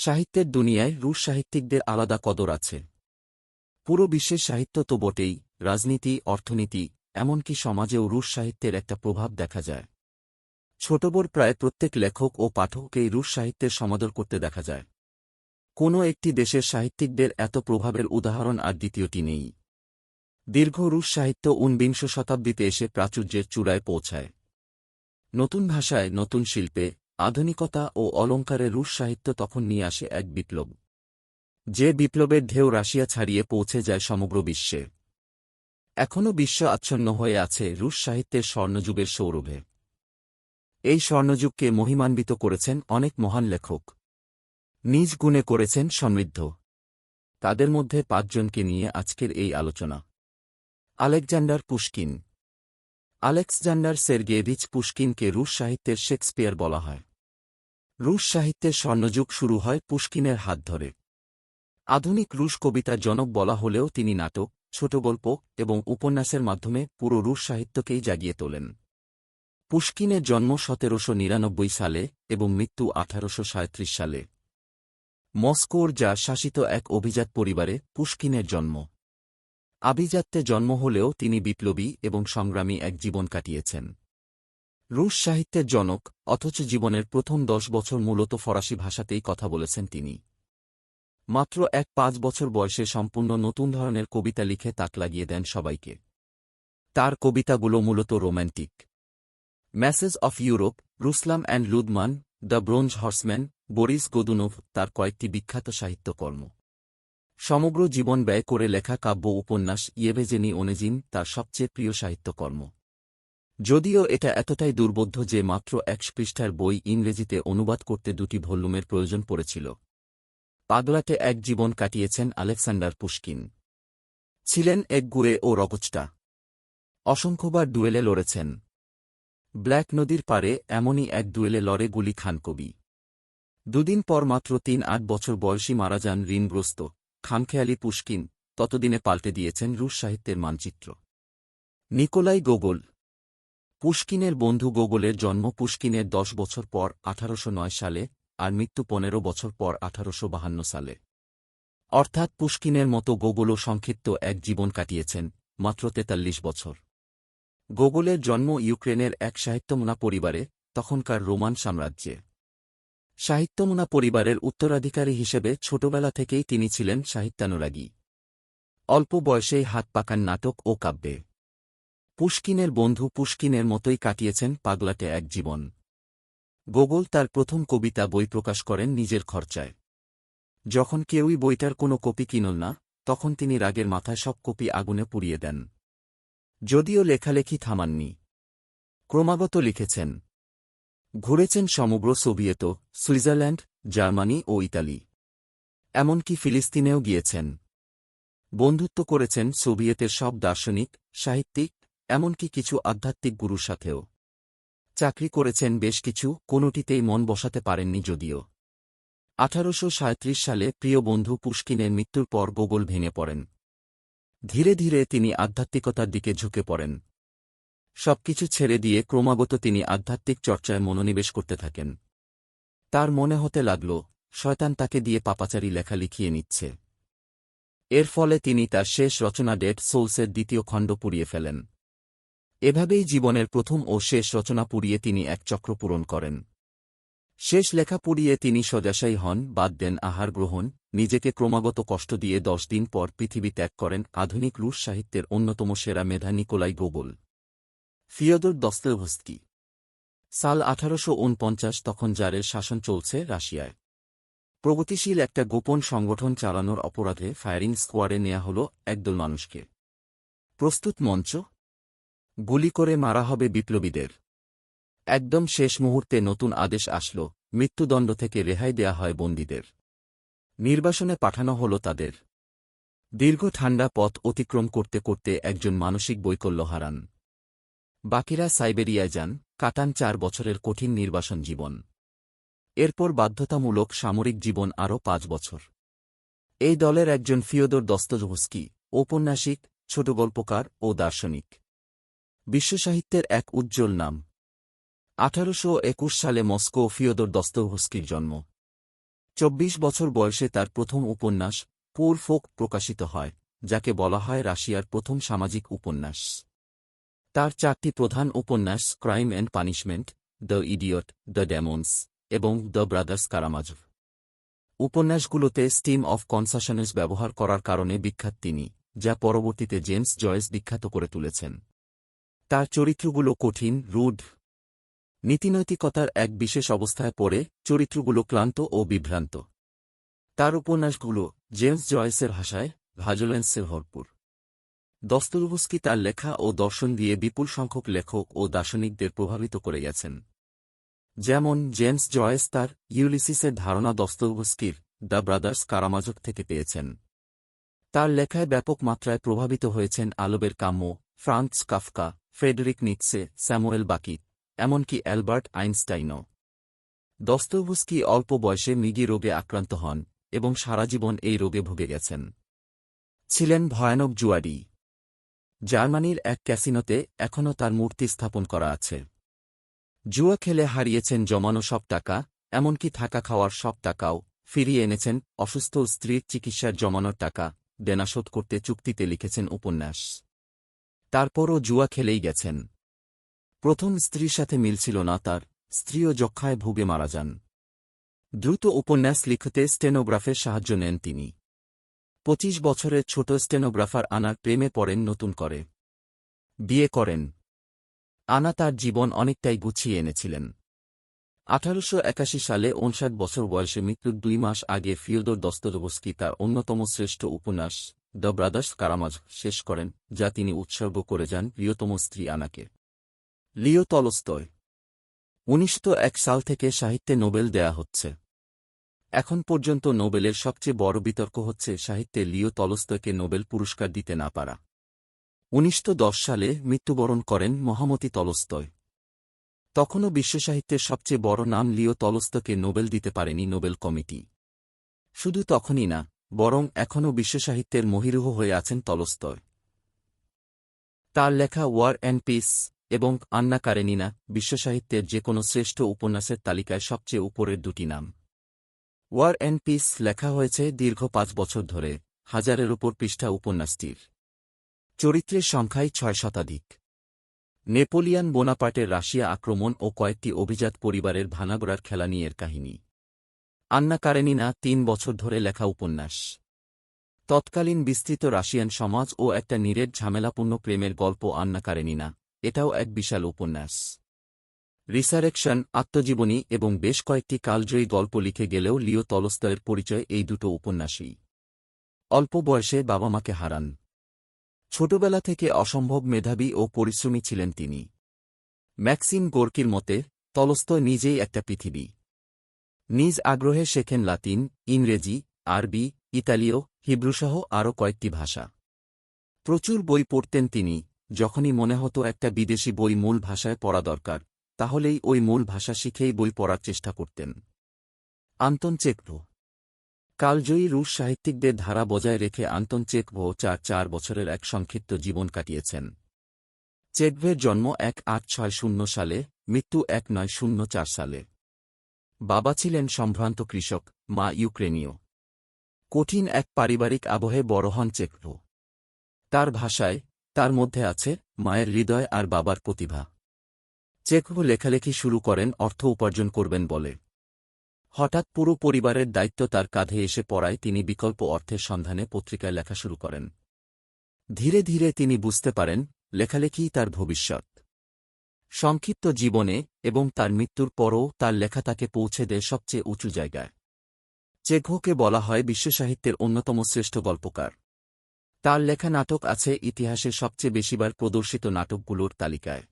সাহিত্যের দুনিয়ায় রুশ সাহিত্যিকদের আলাদা কদর আছে। পুরো বিশ্বের সাহিত্য তো বটেই, রাজনীতি, অর্থনীতি, এমনকি সমাজেও রুশ সাহিত্যের একটা প্রভাব দেখা যায়। ছোটবড় প্রায় প্রত্যেক লেখক ও পাঠককেই রুশ সাহিত্যের সমাদর করতে দেখা যায়। কোনো একটি দেশের সাহিত্যিকদের এত প্রভাবের উদাহরণ আর দ্বিতীয়টি নেই। দীর্ঘ রুশ সাহিত্য ঊনবিংশ শতাব্দীতে এসে প্রাচুর্যের চূড়ায় পৌঁছায়। নতুন ভাষায় নতুন শিল্পে আধুনিকতা ও অলঙ্কারে রুশ সাহিত্য তখন নিয়ে আসে এক বিপ্লব। যে বিপ্লবের ঢেউ রাশিয়া ছাড়িয়ে পৌঁছে যায় সমগ্র বিশ্বে। এখনও বিশ্ব আচ্ছন্ন হয়ে আছে রুশ সাহিত্যের স্বর্ণযুগের সৌরভে। এই স্বর্ণযুগকে মহিমান্বিত করেছেন অনেক মহান লেখক। নিজ গুণে করেছেন সমৃদ্ধ। তাদের মধ্যে পাঁচজনকে নিয়ে আজকের এই আলোচনা। আলেকজান্ডার পুষ্কিন আলেক্সজান্ডার সের্গেভিচ পুষ্কিনকে রুশ সাহিত্যের শেক্সপিয়ার বলা হয়। রুশ সাহিত্যের স্বর্ণযুগ শুরু হয় পুষ্কিনের হাত ধরে। আধুনিক রুশ কবিতার জনক বলা হলেও তিনি নাটক, ছোট গল্প এবং উপন্যাসের মাধ্যমে পুরো রুশ সাহিত্যকেই জাগিয়ে তোলেন। পুষ্কিনের জন্ম সতেরোশো নিরানব্বই সালে এবং মৃত্যু আঠারোশো সাঁইত্রিশ সালে। মস্কোর যা শাসিত এক অভিজাত পরিবারে পুষ্কিনের জন্ম। আভিজাত্যে জন্ম হলেও তিনি বিপ্লবী এবং সংগ্রামী এক জীবন কাটিয়েছেন। রুশ সাহিত্যের জনক, অথচ জীবনের প্রথম দশ বছর মূলত ফরাসি ভাষাতেই কথা বলেছেন তিনি। মাত্র এক পাঁচ বছর বয়সে সম্পূর্ণ নতুন ধরনের কবিতা লিখে তাক লাগিয়ে দেন সবাইকে। তার কবিতাগুলো মূলত romantic. Message of Europe, Ruslan and Ludmila, the bronze horseman, Boris Godunov, তার কয়েকটি বিখ্যাত সাহিত্যকর্ম। সমগ্র জীবন ব্যয় করে লেখা কাব্য, উপন্যাস, ইয়েভেজেনি, ওনেজিন, তার সবচেয়ে প্রিয় সাহিত্যকর্ম। যদিও এটা এতটাই দুর্বোধ্য যে মাত্র একশ পৃষ্ঠার বই ইংরেজিতে অনুবাদ করতে দুটি ভল্লুমের প্রয়োজন পড়েছিল। পাগলাটে এক জীবন কাটিয়েছেন আলেকসান্ডার পুষ্কিন ছিলেন এক গুড়ে ও রগচটা অসংখ্যবার ডুয়েলে লড়েছেন। ব্ল্যাক নদীর পারে এমনই এক ডুয়েলে লড়ে গুলি খান কবি। দুদিন পর মাত্র তিন আট বছর বয়সী মারা যান ঋণগ্রস্ত খামখেয়ালি পুষ্কিন ততদিনে পাল্টে দিয়েছেন রুশ সাহিত্যের মানচিত্র। নিকোলাই গোগল পুশকিনের বন্ধু গোগলের জন্ম পুষ্কিনের দশ বছর পর আঠারোশো নয় সালে আর মৃত্যু পনেরো বছর পর আঠারোশো সালে। অর্থাৎ পুষ্কিনের মতো গোগলও সংক্ষিপ্ত এক জীবন কাটিয়েছেন, মাত্র তেতাল্লিশ বছর। গোগলের জন্ম ইউক্রেনের এক সাহিত্যমনা পরিবারে, তখনকার রোমান সাম্রাজ্যে। সাহিত্যমনা পরিবারের উত্তরাধিকারী হিসেবে ছোটবেলা থেকেই তিনি ছিলেন সাহিত্যানুরাগী। অল্প বয়সেই হাত পাকান নাটক ও কাব্যে। পুশকিনের বন্ধু পুষ্কিনের মতোই কাটিয়েছেন পাগলাটে এক জীবন। গোগল তার প্রথম কবিতা বই প্রকাশ করেন নিজের খরচায়। যখন কেউই বইটার কোনো কপি কিনল না, তখন তিনি রাগের মাথায় সব কপি আগুনে পুড়িয়ে দেন। যদিও লেখালেখি থামাননি। ক্রমাগত লিখেছেন। ঘুরেছেন সমগ্র সোভিয়েত, সুইজারল্যান্ড, জার্মানি ও ইতালি। এমনকি ফিলিস্তিনেও গিয়েছেন। বন্ধুত্ব করেছেন সোভিয়েতের সব দার্শনিক, সাহিত্যিক এমনকি কিছু আধ্যাত্মিক গুরুর সাথেও। চাকরি করেছেন বেশ কিছু, কোনোটিতেই মন বসাতে পারেননি যদিও। আঠারোশো সাঁইত্রিশ সালে প্রিয় বন্ধু পুষ্কিনের মৃত্যুর পর গোগল ভেঙে পড়েন। ধীরে ধীরে তিনি আধ্যাত্মিকতার দিকে ঝুঁকে পড়েন। সবকিছু ছেড়ে দিয়ে ক্রমাগত তিনি আধ্যাত্মিক চর্চায় মনোনিবেশ করতে থাকেন। তার মনে হতে লাগল, শয়তান তাকে দিয়ে পাপাচারী লেখা লিখিয়ে নিচ্ছে। এর ফলে তিনি তার শেষ রচনা ডেড সোলসের দ্বিতীয় খণ্ড পুড়িয়ে ফেলেন। এভাবেই জীবনের প্রথম ও শেষ রচনা পুড়িয়ে তিনি এক চক্র পূরণ করেন। শেষ লেখা পুড়িয়ে তিনি সজাসাই হন, বাদ দেন আহার গ্রহণ, নিজেকে ক্রমাগত কষ্ট দিয়ে দশ দিন পর পৃথিবী ত্যাগ করেন আধুনিক রুশ সাহিত্যের অন্যতম সেরা মেধা নিকোলাই গোগল। ফিয়দর দস্তভস্কি সাল আঠারোশ উনপঞ্চাশ তখন জারের শাসন চলছে রাশিয়ায়। প্রগতিশীল একটা গোপন সংগঠন চালানোর অপরাধে ফায়ারিং স্কোয়াডে নেয়া হল একদল মানুষকে। প্রস্তুত মঞ্চ গুলি করে মারা হবে বিপ্লবীদের। একদম শেষ মুহূর্তে নতুন আদেশ আসল, মৃত্যুদণ্ড থেকে রেহাই দেয়া হয় বন্দীদের। নির্বাসনে পাঠানো হল তাদের। দীর্ঘ ঠান্ডা পথ অতিক্রম করতে করতে একজন মানসিক বৈকল্য হারান। বাকিরা সাইবেরিয়ায় যান, কাটান চার বছরের কঠিন নির্বাসন জীবন। এরপর বাধ্যতামূলক সামরিক জীবন আরও পাঁচ বছর। এই দলের একজন ফিওদর দস্তজভস্কি ঔপন্যাসিক, ছোট গল্পকার ও দার্শনিক। বিশ্বসাহিত্যের এক উজ্জ্বল নাম। আঠারোশো একুশ সালে মস্কো ফিওদর দস্তভস্কির জন্ম। চব্বিশ বছর বয়সে তার প্রথম উপন্যাস পোর ফোক প্রকাশিত হয়, যাকে বলা হয় রাশিয়ার প্রথম সামাজিক উপন্যাস। তার চারটি প্রধান উপন্যাস crime and punishment, the idiot, the demons এবং দ্য ব্রাদার্স কারামাজভ উপন্যাসগুলোতে স্টিম অফ কনসাশনেস ব্যবহার করার কারণে বিখ্যাত তিনি, যা পরবর্তীতে জেমস জয়েস বিখ্যাত করে তুলেছেন। তার চরিত্রগুলো কঠিন রুড নীতিনৈতিকতার এক বিশেষ অবস্থায় পড়ে, চরিত্রগুলো ক্লান্ত ও বিভ্রান্ত। তার উপন্যাসগুলো জেমস জয়েসের ভাষায় ভাজোলেন্সে ভরপুর। দস্তলুবস্কি তার লেখা ও দর্শন দিয়ে বিপুল সংখ্যক লেখক ও দার্শনিকদের প্রভাবিত করে গেছেন। যেমন জেমস জয়েস তার ইউলিসিসের ধারণা দস্তলুবস্কির দ্য ব্রাদার্স কারামাজক থেকে পেয়েছেন। তার লেখায় ব্যাপক মাত্রায় প্রভাবিত হয়েছেন Albert Camus Franz Kafka, Friedrich Nietzsche Samuel Beckett এমনকি অ্যালবার্ট আইনস্টাইনও। দস্তভস্কি অল্প বয়সে মিগি রোগে আক্রান্ত হন এবং সারা জীবন এই রোগে ভুগে গেছেন। ছিলেন ভয়ানক জুয়ারি জার্মানির এক ক্যাসিনোতে এখনও তার মূর্তি স্থাপন করা আছে। জুয়া খেলে হারিয়েছেন জমানো সব টাকা, এমনকি থাকা খাওয়ার সব টাকাও ফিরিয়ে এনেছেন অসুস্থ স্ত্রীর চিকিৎসার জমানোর টাকা, দেনাশোধ করতে চুক্তিতে লিখেছেন উপন্যাস। তারপরও জুয়া খেলেই গেছেন। প্রথম স্ত্রীর সাথে মিলছিল না তার, স্ত্রীও যক্ষায় ভুগে মারা যান। দ্রুত উপন্যাস লিখতে স্টেনোগ্রাফের সাহায্য নেন তিনি। পঁচিশ বছরের ছোট স্টেনোগ্রাফার আনার প্রেমে পড়েন নতুন করে। বিয়ে করেন। আনা তার জীবন অনেকটাই গুছিয়ে এনেছিলেন। আঠারোশো একাশি সালে উনষাট বছর বয়সে মৃত্যুর দুই মাস আগে ফিওদর দস্তদবস্কি তার অন্যতম শ্রেষ্ঠ উপন্যাস দ্য ব্রাদার্স কারামাজ শেষ করেন, যা তিনি উৎসর্গ করে যান প্রিয়তম স্ত্রী আনাকে। লিও তলস্তয়। উনিশশো এক সাল থেকে সাহিত্যে নোবেল দেয়া হচ্ছে। এখন পর্যন্ত নোবেলের সবচেয়ে বড় বিতর্ক হচ্ছে সাহিত্যে লিও তলস্তয়কে নোবেল পুরস্কার দিতে না পারা। উনিশশো সালে মৃত্যুবরণ করেন মহামতি তলস্তয়। তখনও বিশ্বসাহিত্যের সবচেয়ে বড় নাম লিও তলস্তকে নোবেল দিতে পারেনি নোবেল কমিটি। শুধু তখনই না বরং এখনও বিশ্বসাহিত্যের মহিরুহ হয়ে আছেন তলস্তয়। তার লেখা ওয়ার অ্যান্ড পিস এবং আন্না কারেনিনা বিশ্বসাহিত্যের যে কোনো শ্রেষ্ঠ উপন্যাসের তালিকায় সবচেয়ে উপরের দুটি নাম। ওয়ার অ্যান্ড পিস লেখা হয়েছে দীর্ঘ পাঁচ বছর ধরে, হাজারের উপর পৃষ্ঠা উপন্যাসটির। চরিত্রের সংখ্যাই ছয় শতাধিক। নেপোলিয়ান বোনাপার্টের রাশিয়া আক্রমণ ও কয়েকটি অভিজাত পরিবারের ভানাগড়ার খেলা এর কাহিনী। আন্না কারেনিনা তিন বছর ধরে লেখা উপন্যাস। তৎকালীন বিস্তৃত রাশিয়ান সমাজ ও একটা নিরেট ঝামেলাপূর্ণ প্রেমের গল্প আন্না কারেনিনা এটাও এক বিশাল উপন্যাস। রিসারেকশন, আত্মজীবনী এবং বেশ কয়েকটি কালজয়ী গল্প লিখে গেলেও লিও তলস্তয়ের পরিচয় এই দুটো উপন্যাসই। অল্প বয়সে বাবা মাকে হারান। ছোটবেলা থেকে অসম্ভব মেধাবী ও পরিশ্রমী ছিলেন তিনি। ম্যাক্সিম গোর্কির মতে, তলস্তয় নিজেই একটা পৃথিবী। নিজ আগ্রহে শেখেন লাতিন, ইংরেজি, আরবি, ইতালীয়, হিব্রুসহ আরও কয়েকটি ভাষা। প্রচুর বই পড়তেন তিনি, যখনই মনে হতো একটা বিদেশি বই মূল ভাষায় পড়া দরকার, তাহলেই ওই মূল ভাষা শিখেই বই পড়ার চেষ্টা করতেন। আন্তন চেকভো। কালজয়ী রুশ সাহিত্যিকদের ধারা বজায় রেখে আন্তন চেকভো চার চার বছরের এক সংক্ষিপ্ত জীবন কাটিয়েছেন। চেকভের জন্ম এক আট ছয় শূন্য সালে, মৃত্যু এক নয় শূন্য চার সালে। বাবা ছিলেন সম্ভ্রান্ত কৃষক, মা ইউক্রেনীয়। কঠিন এক পারিবারিক আবহে বড় হন চেকভো। তার ভাষায়, তার মধ্যে আছে, মায়ের হৃদয় আর বাবার প্রতিভা। চেকভো লেখালেখি শুরু করেন, অর্থ উপার্জন করবেন বলে। হঠাৎ পুরো পরিবারের দায়িত্ব তার কাঁধে এসে পড়ায় তিনি বিকল্প অর্থের সন্ধানে পত্রিকায় লেখা শুরু করেন। ধীরে ধীরে তিনি বুঝতে পারেন, লেখালেখিই তার ভবিষ্যৎ। সংক্ষিপ্ত জীবনে এবং তার মৃত্যুর পরও তার লেখা তাকে পৌঁছে দেয় সবচেয়ে উঁচু জায়গায়। চেঘোকে বলা হয় বিশ্বসাহিত্যের অন্যতম শ্রেষ্ঠ গল্পকার। তার লেখা নাটক আছে ইতিহাসের সবচেয়ে বেশিবার প্রদর্শিত নাটকগুলোর তালিকায়।